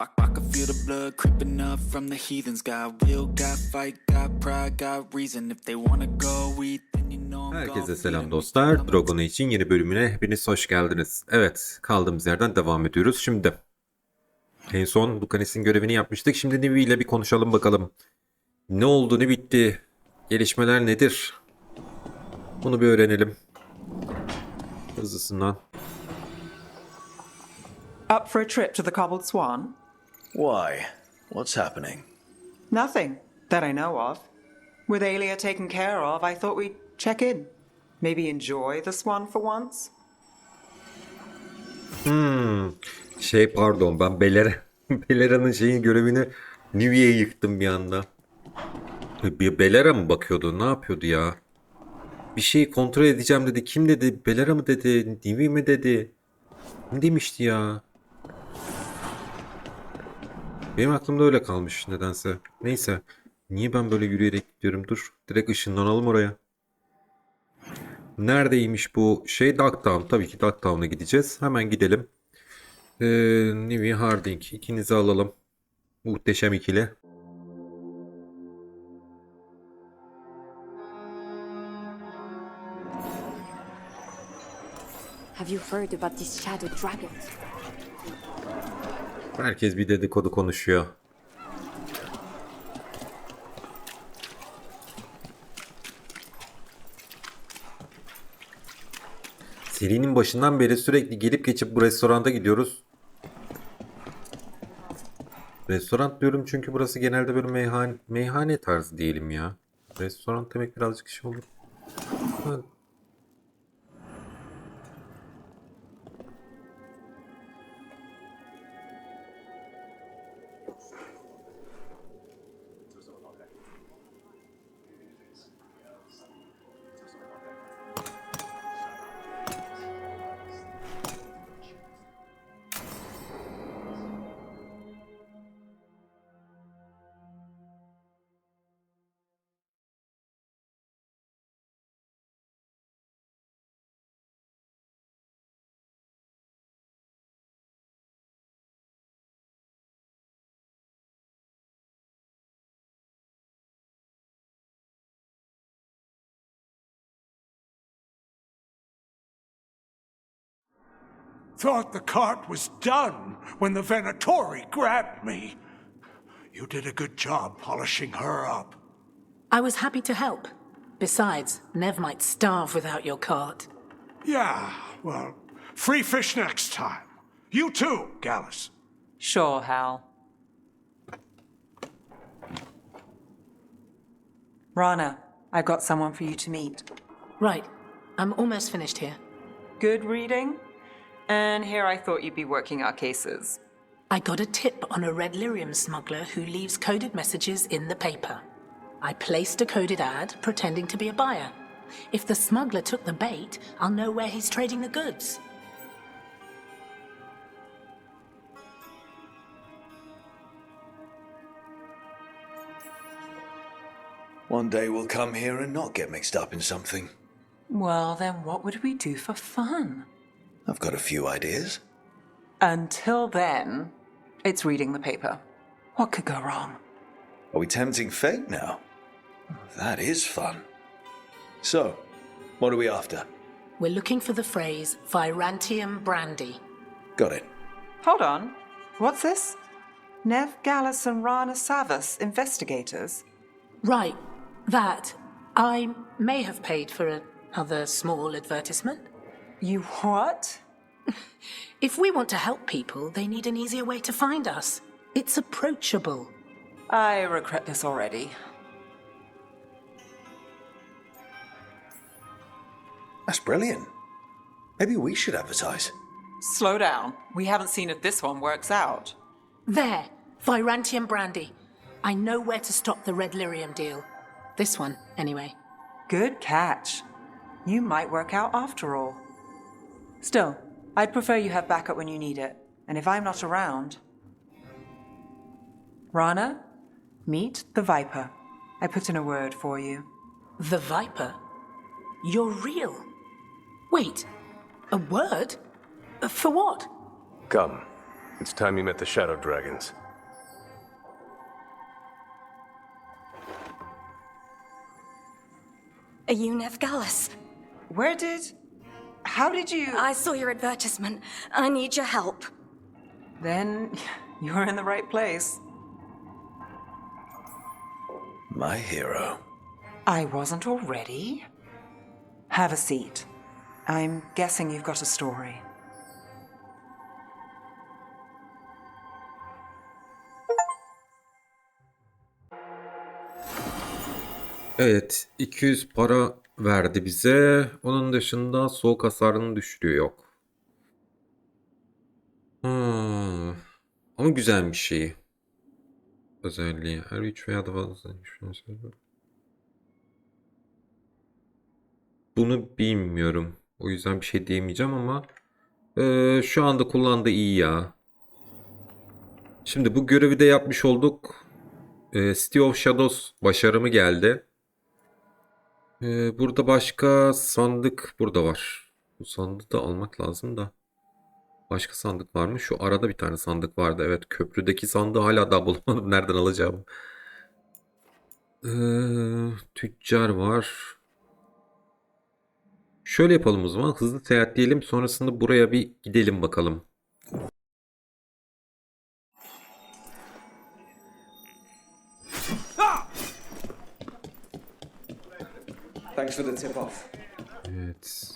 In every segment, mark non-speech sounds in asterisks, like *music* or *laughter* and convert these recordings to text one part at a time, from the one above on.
I, I can feel the blood creeping up from the heathens. Got will, got fight, got pride, got reason. If they wanna go eat, then you know I'm Herkese selam dostlar. Dragon için yeni bölümüne hepiniz hoş geldiniz. Evet, kaldığımız yerden devam ediyoruz. Şimdi en son Lucanis'in görevini yapmıştık. Şimdi Nivi ile bir konuşalım bakalım. Ne oldu, ne bitti? Gelişmeler nedir? Bunu bir öğrenelim. Hızlısından. Up for a trip to the Cobbled Swan? Why? What's happening? Nothing that I know of. With Alia taken care of, I thought we'd check in. Maybe enjoy the Swan for once? Şey pardon ben Belera *laughs* Belera'nın şeyin görevini Nivi'ye yıktım bir anda. Bir Belera mı bakıyordu? Ne yapıyordu ya? Bir şeyi kontrol edeceğim dedi. Kim dedi? Belera mı dedi? Nivi mi dedi? Ne demişti ya? Benim aklımda öyle kalmış nedense. Neyse. Niye ben böyle yürüyerek gidiyorum? Dur. Direkt ışınlanalım oraya. Neredeymiş bu şey? Ducktown. Tabii ki Ducktown'a gideceğiz. Hemen gidelim. Ee, Nivi Harding. ikinizi alalım. Muhteşem ikili. Have you heard about these shadow dragons? Herkes bir dedikodu konuşuyor. Serinin başından beri sürekli gelip geçip bu restoranda gidiyoruz. Restoran diyorum çünkü burası genelde böyle meyhane, meyhane tarzı diyelim ya. Restoran demek birazcık şey olur. Thought the cart was done when the Venatori grabbed me. You did a good job polishing her up. I was happy to help. Besides, Nev might starve without your cart. Yeah, well, free fish next time. You too, Gallus. Sure, Hal. Rana, I've got someone for you to meet. Right, I'm almost finished here. Good reading? And here I thought you'd be working our cases. I got a tip on a red lyrium smuggler who leaves coded messages in the paper. I placed a coded ad pretending to be a buyer. If the smuggler took the bait, I'll know where he's trading the goods. One day we'll come here and not get mixed up in something. Well, then what would we do for fun? I've got a few ideas. Until then, it's reading the paper. What could go wrong? Are we tempting fate now? That is fun. So, what are we after? We're looking for the phrase Virantium brandy. Got it. Hold on. What's this? Nev Gallus and Rana Savas, investigators. Right, that. I may have paid for another small advertisement. You what? If we want to help people, they need an easier way to find us. It's approachable. I regret this already. That's brilliant. Maybe we should advertise. Slow down. We haven't seen if this one works out. There, Virantium brandy. I know where to stop the red lyrium deal. This one, anyway. Good catch. You might work out after all. Still, I'd prefer you have backup when you need it. And if I'm not around. Rana, meet the Viper. I put in a word for you. The Viper? You're real. Wait, a word? Uh, For what? Come. It's time you met the Shadow Dragons. Are you Nev Gallus? Where did. How did you. I saw your advertisement. I need your help. Then *laughs* you're in the right place. My hero. I wasn't already. Have a seat. I'm guessing you've got a story. Evet 200 para verdi bize. Onun dışında soğuk hasarını düşürüyor yok. Hmm. Ama güzel bir şey. Özelliği. Her 3 veya da fazla. Bunu bilmiyorum. O yüzden bir şey diyemeyeceğim ama eee, şu anda kullandığı iyi ya. Şimdi bu görevi de yapmış olduk. Eee, City of Shadows başarımı geldi. Ee, burada başka sandık burada var. Bu sandığı da almak lazım da. Başka sandık var mı? Şu arada bir tane sandık vardı. Evet köprüdeki sandığı hala daha bulamadım. *laughs* Nereden alacağım? Ee, tüccar var. Şöyle yapalım o zaman. Hızlı seyahatleyelim. Sonrasında buraya bir gidelim bakalım. Thanks for the tip off. Evet.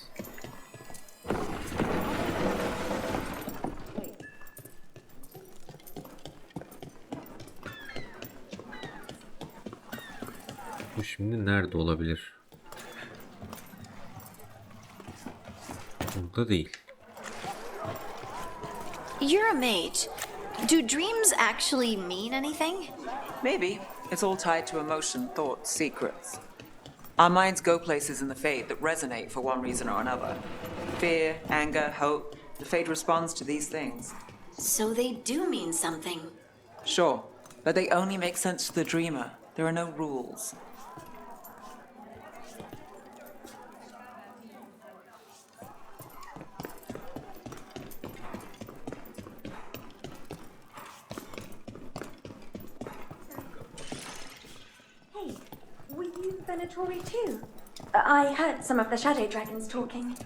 Bu şimdi nerede olabilir? Burada değil. You're a mage. Do dreams actually mean anything? Maybe. It's all tied to emotion, thoughts, secrets. Our minds go places in the Fade that resonate for one reason or another. Fear, anger, hope. The Fade responds to these things. So they do mean something. Sure, but they only make sense to the dreamer. There are no rules. Hey, were you Venatori too? I heard some of the Shadow Dragons talking.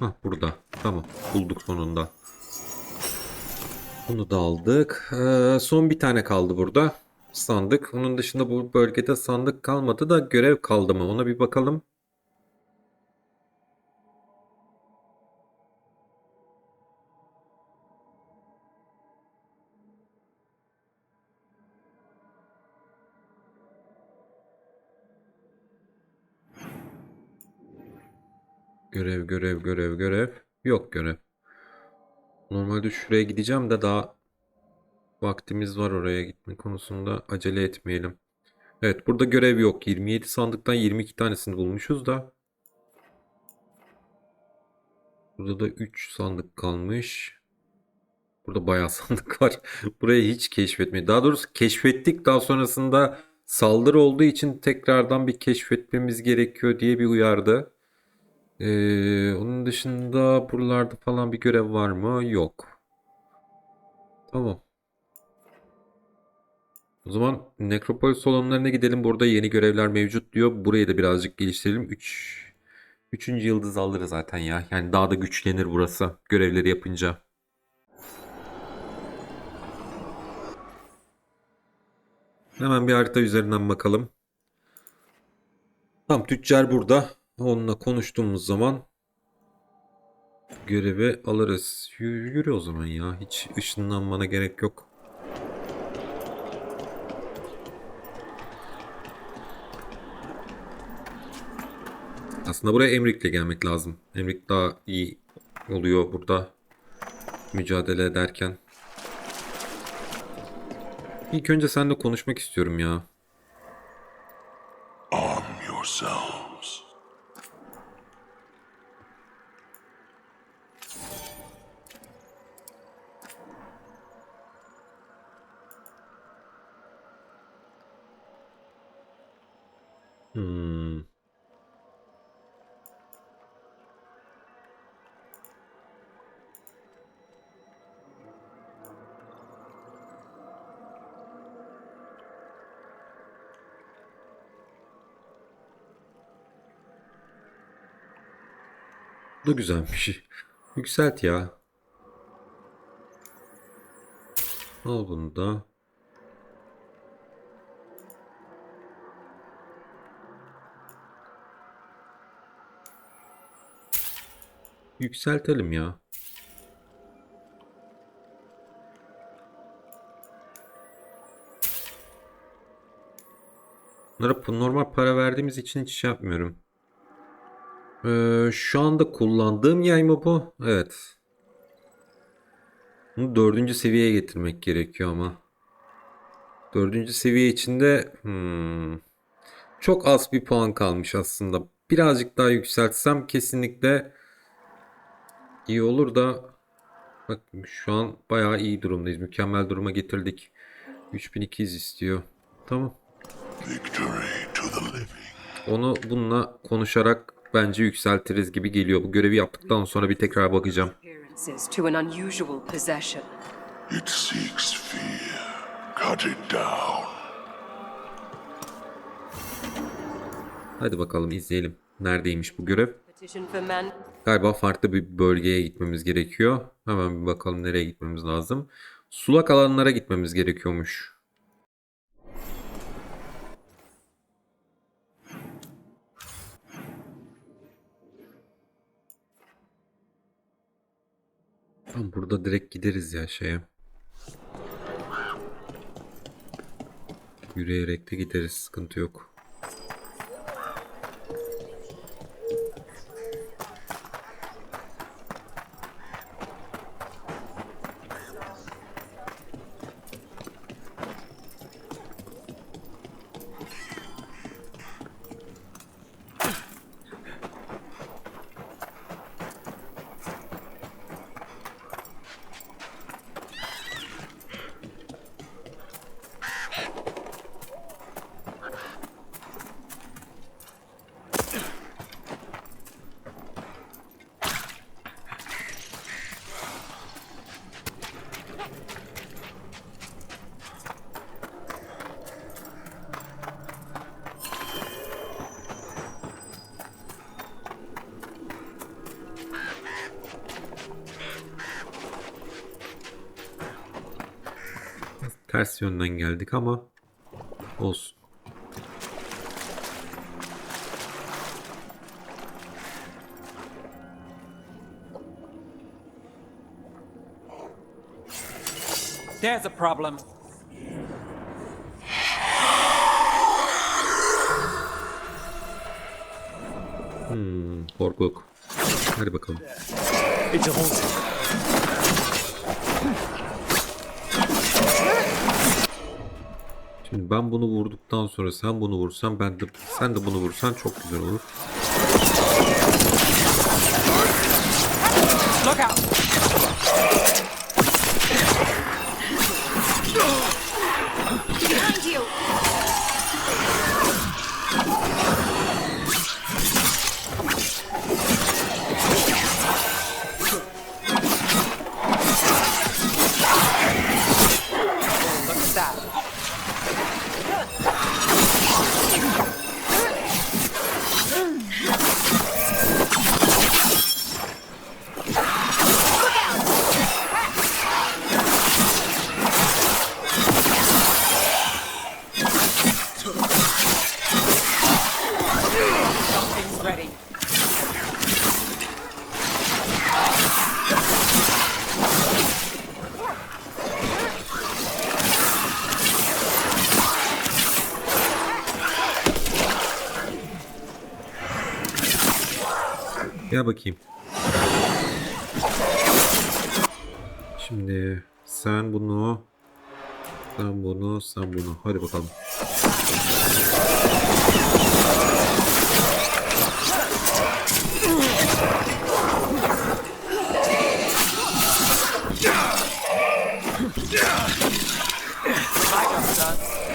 Hah burada. Tamam. Bulduk sonunda. Bunu da aldık. Ee, son bir tane kaldı burada. Sandık. Onun dışında bu bölgede sandık kalmadı da görev kaldı mı? Ona bir bakalım. Görev, görev, görev, görev. Yok görev. Normalde şuraya gideceğim de daha vaktimiz var oraya gitme konusunda acele etmeyelim. Evet burada görev yok. 27 sandıktan 22 tanesini bulmuşuz da. Burada da 3 sandık kalmış. Burada bayağı *laughs* sandık var. Burayı hiç keşfetmedik. Daha doğrusu keşfettik. Daha sonrasında saldırı olduğu için tekrardan bir keşfetmemiz gerekiyor diye bir uyardı. Ee, onun dışında buralarda falan bir görev var mı? Yok. Tamam. O zaman Nekropol salonlarına gidelim. Burada yeni görevler mevcut diyor. Burayı da birazcık geliştirelim. 3 3. yıldız alırız zaten ya. Yani daha da güçlenir burası görevleri yapınca. Hemen bir harita üzerinden bakalım. Tam tüccar burada. Onunla konuştuğumuz zaman görevi alırız. Yürü, yürü o zaman ya. Hiç ışınlanmana gerek yok. Aslında buraya Emrik'le gelmek lazım. Emrik daha iyi oluyor burada mücadele ederken. İlk önce seninle konuşmak istiyorum ya. Arm yourselves. Hmm. Bu da güzelmiş. Yükselt ya. Al bunu da. Yükseltelim ya. Bunlara normal para verdiğimiz için hiç şey yapmıyorum. Ee, şu anda kullandığım yay mı bu? Evet. Bunu dördüncü seviyeye getirmek gerekiyor ama. Dördüncü seviye içinde hmm, çok az bir puan kalmış aslında. Birazcık daha yükseltsem kesinlikle iyi olur da bak şu an bayağı iyi durumdayız. Mükemmel duruma getirdik. 3200 istiyor. Tamam. Onu bununla konuşarak bence yükseltiriz gibi geliyor. Bu görevi yaptıktan sonra bir tekrar bakacağım. It seeks fear. Cut it down. Hadi bakalım izleyelim. Neredeymiş bu görev? Galiba farklı bir bölgeye gitmemiz gerekiyor. Hemen bir bakalım nereye gitmemiz lazım. Sulak alanlara gitmemiz gerekiyormuş. Tamam burada direkt gideriz ya şeye. Yürüyerek de gideriz. Sıkıntı yok. Ters yönden geldik ama olsun. There's a problem. Korkuluk. Hadi bakalım. It's a haunting. Şimdi ben bunu vurduktan sonra sen bunu vursan ben de sen de bunu vursan çok güzel olur. Look out! Gel bakayım. Şimdi sen bunu sen bunu sen bunu hadi bakalım.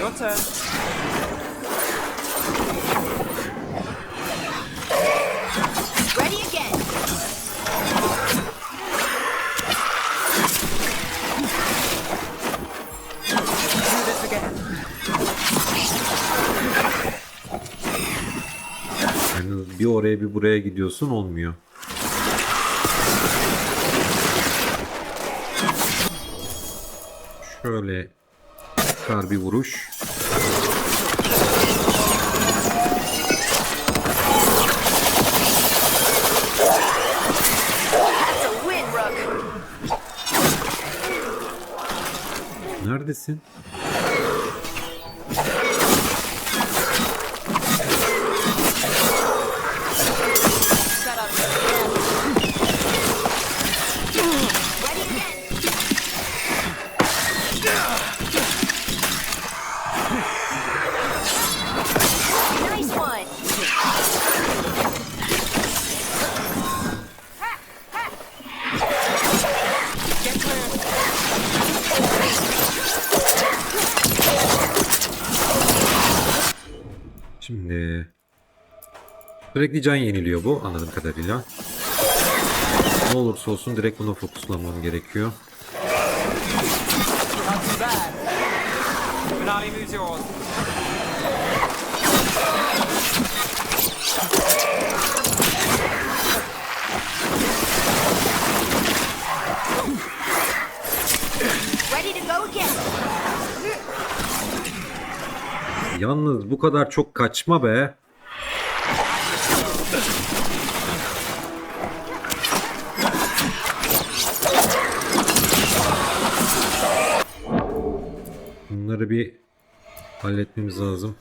Your turn. Yani bir oraya bir buraya gidiyorsun olmuyor. Şöyle çıkar bir vuruş. Neredesin? Şimdi sürekli can yeniliyor bu anladığım kadarıyla. Ne olursa olsun direkt buna fokuslamam gerekiyor. Not too bad. Finale moves yours. Ready to go again. Yalnız bu kadar çok kaçma be. Bunları bir halletmemiz lazım.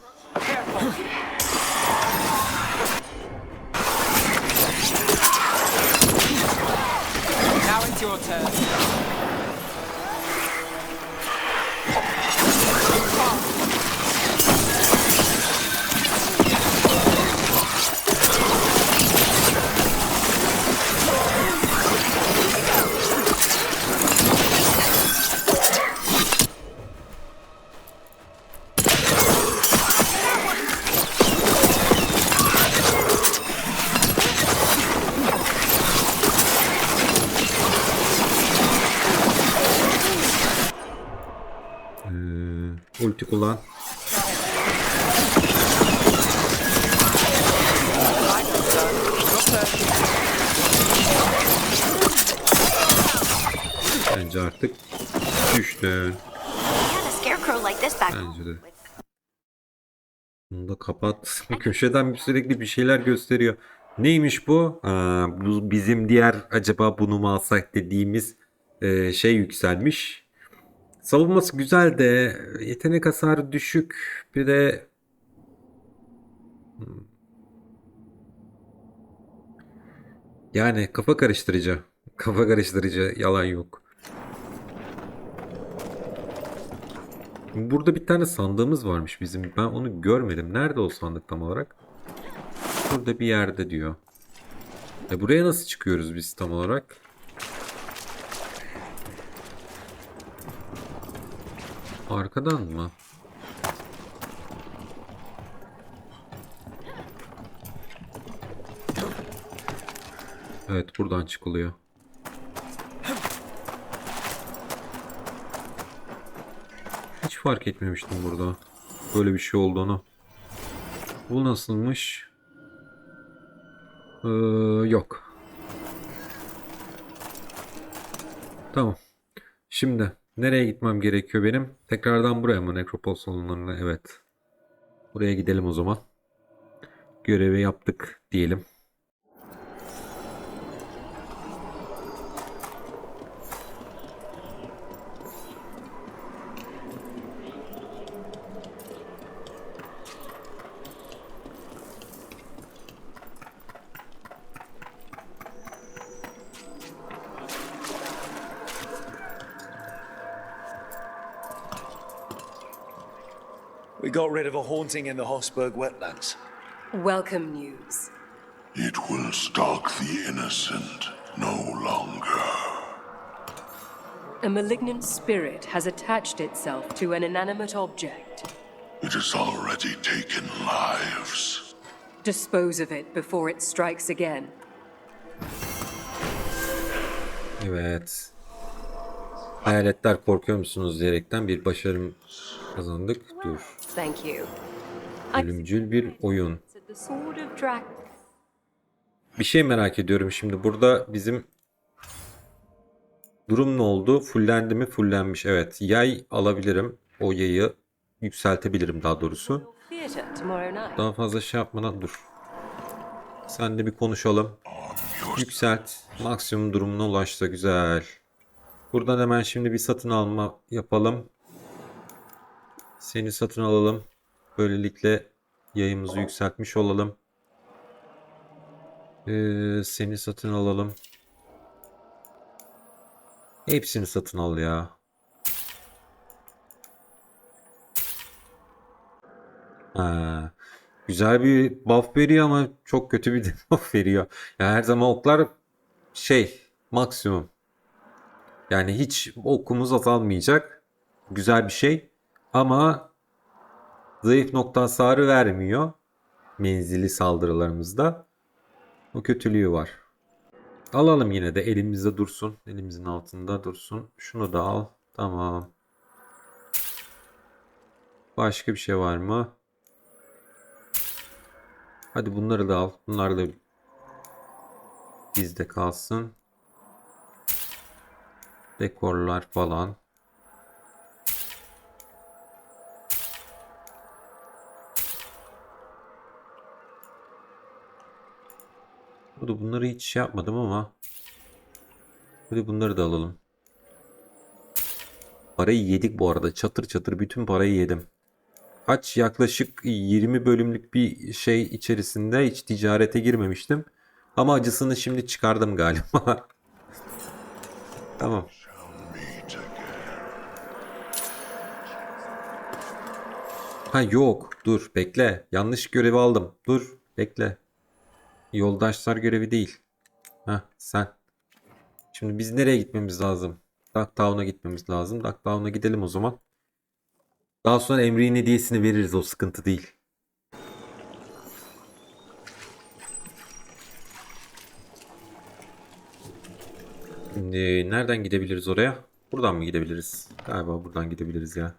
Now it's your turn. Kapat. *laughs* Köşeden sürekli bir şeyler gösteriyor. Neymiş bu? Aa, bu bizim diğer acaba bunu mu alsak dediğimiz e, şey yükselmiş. Savunması güzel de yetenek hasarı düşük. Bir de Hmm. yani kafa karıştırıcı. Kafa karıştırıcı yalan yok. Burada bir tane sandığımız varmış bizim. Ben onu görmedim. Nerede o sandık tam olarak? Burada bir yerde diyor. E buraya nasıl çıkıyoruz biz tam olarak? Arkadan mı? Evet buradan çıkılıyor. Fark etmemiştim burada. Böyle bir şey olduğunu. Bu nasılmış? Ee, yok. Tamam. Şimdi nereye gitmem gerekiyor benim? Tekrardan buraya mı? Nekropol salonlarına. Evet. Buraya gidelim o zaman. Görevi yaptık diyelim. We got rid of a haunting in the Hossberg wetlands. Welcome news. It will stalk the innocent no longer. A malignant spirit has attached itself to an inanimate object. It has already taken lives. Dispose of it before it strikes again. Evet. Hayaletler korkuyor musunuz diyerekten bir başarım kazandık. Dur. Ölümcül bir oyun. Bir şey merak ediyorum şimdi. Burada bizim durum ne oldu? Fullendi mi? Fullenmiş. Evet. Yay alabilirim. O yayı yükseltebilirim daha doğrusu. Daha fazla şey yapmadan dur. Sen de bir konuşalım. Yükselt. Maksimum durumuna ulaştı. Güzel. Buradan hemen şimdi bir satın alma yapalım. Seni satın alalım. Böylelikle yayımızı yükseltmiş olalım. Ee, seni satın alalım. Hepsini satın al ya. Ha, güzel bir buff veriyor ama çok kötü bir *laughs* debuff veriyor. Ya her zaman oklar şey maksimum. Yani hiç okumuz azalmayacak. Güzel bir şey. Ama zayıf nokta hasarı vermiyor. Menzili saldırılarımızda. O kötülüğü var. Alalım yine de elimizde dursun. Elimizin altında dursun. Şunu da al. Tamam. Başka bir şey var mı? Hadi bunları da al. Bunlar da bizde kalsın. Dekorlar falan. Burada bunları hiç şey yapmadım ama. Hadi bunları da alalım. Parayı yedik bu arada. Çatır çatır bütün parayı yedim. Kaç yaklaşık 20 bölümlük bir şey içerisinde hiç ticarete girmemiştim. Ama acısını şimdi çıkardım galiba. *laughs* tamam. Ha yok. Dur bekle. Yanlış görevi aldım. Dur bekle. Yoldaşlar görevi değil. Ha sen. Şimdi biz nereye gitmemiz lazım? Ducktown'a gitmemiz lazım. Ducktown'a gidelim o zaman. Daha sonra Emre'nin hediyesini veririz. O sıkıntı değil. Şimdi nereden gidebiliriz oraya? Buradan mı gidebiliriz? Galiba buradan gidebiliriz ya.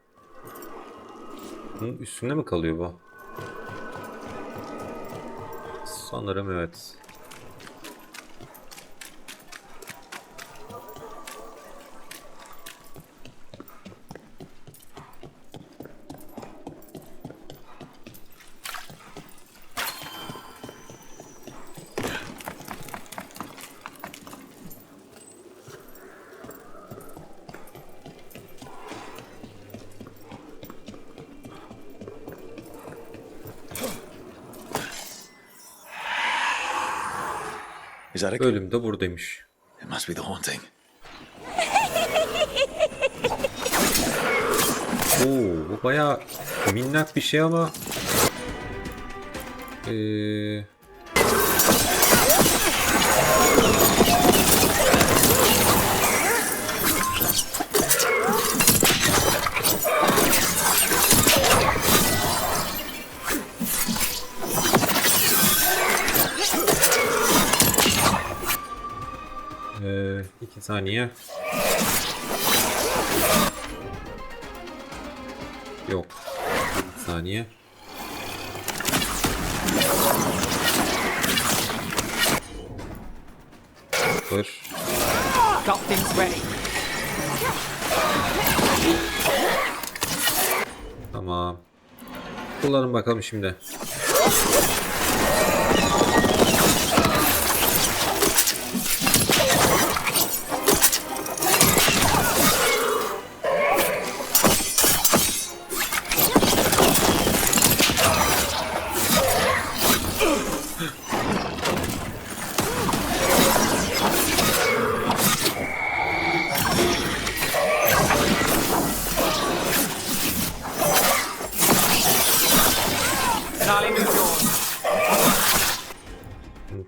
Bunun üstünde mi kalıyor bu? Sanırım evet. Is that a de buradaymış. It must be the haunting. Oo, bu bayağı minnak bir şey ama ee, ee, iki saniye. Yok. Bir saniye. Sıfır. Got things ready. Tamam. Kullanın bakalım şimdi.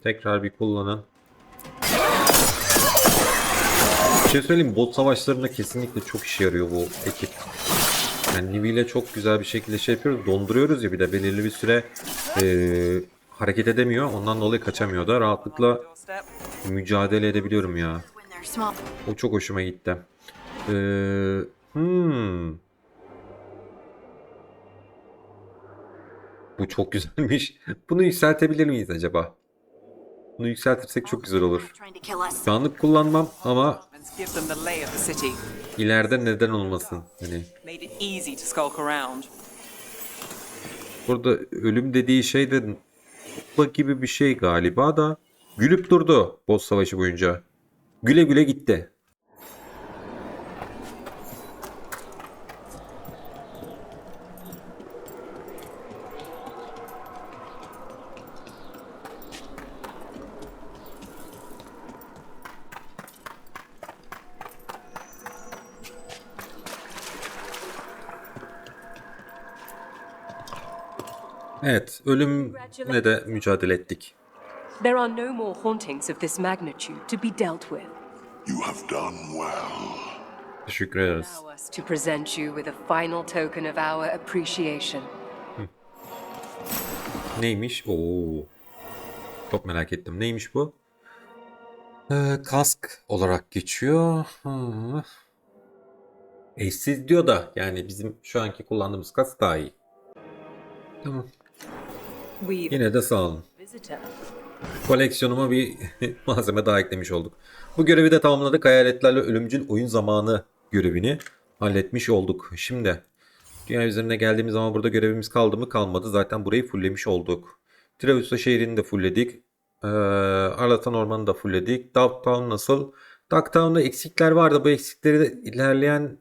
Tekrar bir kullanın. Bir şey söyleyeyim bot savaşlarında kesinlikle çok işe yarıyor bu ekip. Yani Nivi ile çok güzel bir şekilde şey yapıyoruz. Donduruyoruz ya bir de belirli bir süre eee, hareket edemiyor. Ondan dolayı kaçamıyor da rahatlıkla mücadele edebiliyorum ya. O çok hoşuma gitti. Ee, hmm. Bu çok güzelmiş. *laughs* Bunu yükseltebilir miyiz acaba? Bunu yükseltirsek çok güzel olur. Anlık kullanmam ama ileride neden olmasın? Hani burada ölüm dediği şey de mutlu gibi bir şey galiba da gülüp durdu boss savaşı boyunca. Güle güle gitti. Evet, ölümle de mücadele ettik. There are no more hauntings of this magnitude to be dealt with. You have done well. Teşekkür ederiz. Allow us to present you with a final token of our appreciation. Neymiş? Oo. Çok merak ettim. Neymiş bu? Ee, kask olarak geçiyor. Hı. Eşsiz diyor da yani bizim şu anki kullandığımız kask daha iyi. Tamam. Yine de sağ olun. Koleksiyonuma bir *laughs* malzeme daha eklemiş olduk. Bu görevi de tamamladık. Hayaletlerle ölümcül oyun zamanı görevini halletmiş olduk. Şimdi dünya üzerine geldiğimiz zaman burada görevimiz kaldı mı? Kalmadı. Zaten burayı fulllemiş olduk. Travusa şehrini de fullledik. Ee, Arlatan Ormanı da fullledik. Dogtown nasıl? Dogtown'da eksikler vardı. Bu eksikleri de ilerleyen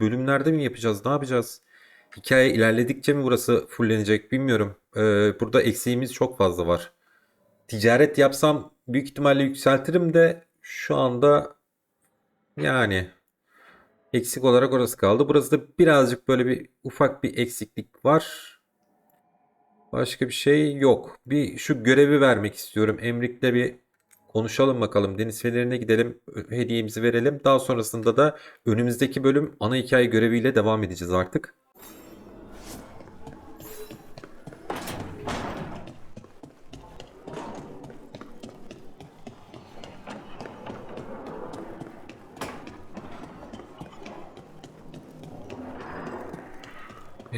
bölümlerde mi yapacağız? Ne yapacağız? Hikaye ilerledikçe mi burası fullenecek bilmiyorum. Ee, burada eksiğimiz çok fazla var ticaret yapsam büyük ihtimalle yükseltirim de şu anda yani eksik olarak orası kaldı. Burası da birazcık böyle bir ufak bir eksiklik var. Başka bir şey yok. Bir şu görevi vermek istiyorum. Emrik'le bir konuşalım bakalım. Deniz fenerine gidelim. Hediyemizi verelim. Daha sonrasında da önümüzdeki bölüm ana hikaye göreviyle devam edeceğiz artık.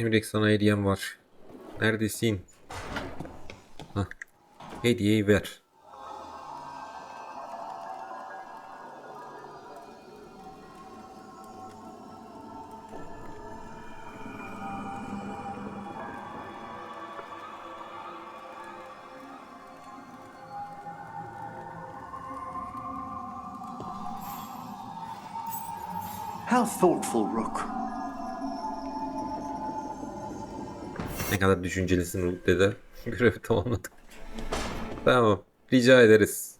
Emrek sana hediyem var. Neredesin? Hah. Hediyeyi ver. How thoughtful, Rook. Ne kadar düşüncelisin Ruth dedi. *laughs* Görevi tamamladık. Tamam. Rica ederiz.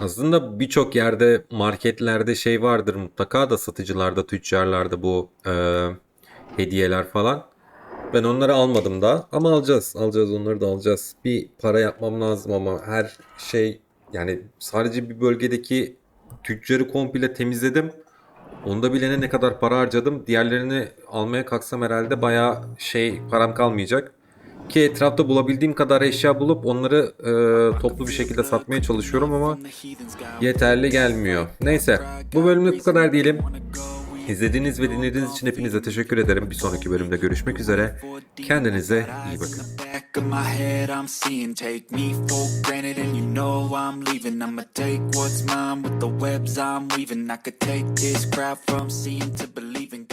Aslında birçok yerde marketlerde şey vardır mutlaka da satıcılarda, tüccarlarda bu e, hediyeler falan. Ben onları almadım da ama alacağız. Alacağız onları da alacağız. Bir para yapmam lazım ama her şey yani sadece bir bölgedeki tüccarı komple temizledim. Onda bile ne kadar para harcadım. Diğerlerini almaya kalksam herhalde bayağı şey param kalmayacak. Ki etrafta bulabildiğim kadar eşya bulup onları e, toplu bir şekilde satmaya çalışıyorum ama yeterli gelmiyor. Neyse bu bölümlük bu kadar diyelim. İzlediğiniz ve dinlediğiniz için hepinize teşekkür ederim. Bir sonraki bölümde görüşmek üzere. Kendinize iyi bakın. of my head I'm seeing Take me for granted and you know I'm leaving I'ma take what's mine with the webs I'm weaving I could take this crowd from seeing to believing